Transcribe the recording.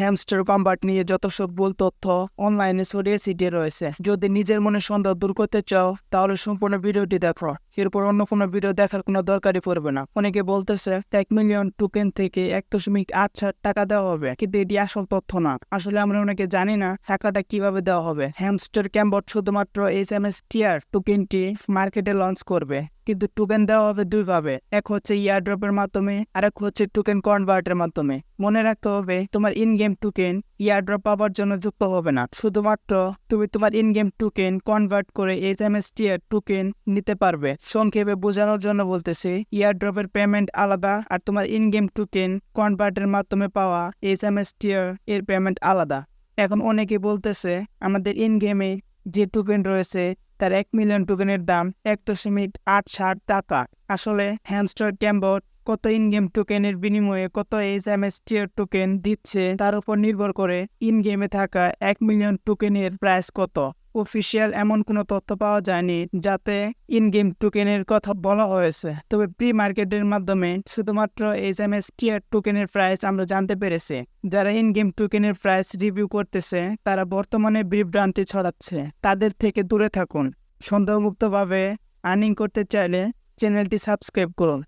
Hamster combat নিয়ে যত সব ভুল তথ্য অনলাইনে ছড়িয়ে ছিটিয়ে রয়েছে। যদি নিজের মনে সন্দেহ দূর করতে চাও, তাহলে সম্পূর্ণ ভিডিওটি দেখো। এরপর অন্য কোনো ভিডিও দেখার কোনো দরকারই পড়বে না। অনেকে বলতেছে, এক মিলিয়ন টোকেন থেকে এক দশমিক আট সাত টাকা দেওয়া হবে। কিন্তু এটি আসল তথ্য না। আসলে আমরা অনেকে জানি না টাকাটা কীভাবে দেওয়া হবে। হ্যামস্টার ক্যাম্বট শুধুমাত্র এস এম এস টিয়ার টোকেনটি মার্কেটে লঞ্চ করবে। কিন্তু টোকেন দেওয়া হবে দুইভাবে। এক হচ্ছে ইয়ারড্রপের মাধ্যমে আর এক হচ্ছে টোকেন কনভার্টের মাধ্যমে। মনে রাখতে হবে, তোমার ইন গেম টোকেন ইয়ারড্রপ পাওয়ার জন্য যুক্ত হবে না। শুধুমাত্র তুমি তোমার ইন গেম টোকেন কনভার্ট করে H M S tier token নিতে পারবে। সংক্ষেপে বোঝানোর জন্য বলতেছি ইয়ারড্রপের পেমেন্ট আলাদা আর তোমার ইন গেম টোকেন কনভার্টের মাধ্যমে পাওয়া এইচ এম এস টিয়ার এর পেমেন্ট আলাদা। এখন অনেকে বলতেছে, আমাদের ইন গেমে যে টোকেন রয়েছে তার এক মিলিয়ন টোকেনের দাম এক দশমিক আট ষাট টাকা। আসলে হ্যামস্টার ক্যাম্বট কত ইনগেম টোকেনের বিনিময়ে কত H M S tier token দিচ্ছে, তার উপর নির্ভর করে ইন গেমে থাকা এক মিলিয়ন টোকেনের প্রাইস কত। অফিসিয়াল এমন কোনো তথ্য পাওয়া যায়নি যাতে ইন গেম টোকেনের কথা বলা হয়েছে। তবে প্রি মার্কেটের মাধ্যমে শুধুমাত্র এইচ এম এস টিয়ার টোকেনের প্রাইস আমরা জানতে পেরেছি। যারা ইন গেম টোকেনের প্রাইস রিভিউ করতেছে, তারা বর্তমানে বিভ্রান্তি ছড়াচ্ছে। তাদের থেকে দূরে থাকুন। সন্দেহমুক্তভাবে আর্নিং করতে চাইলে চ্যানেলটি সাবস্ক্রাইব করুন।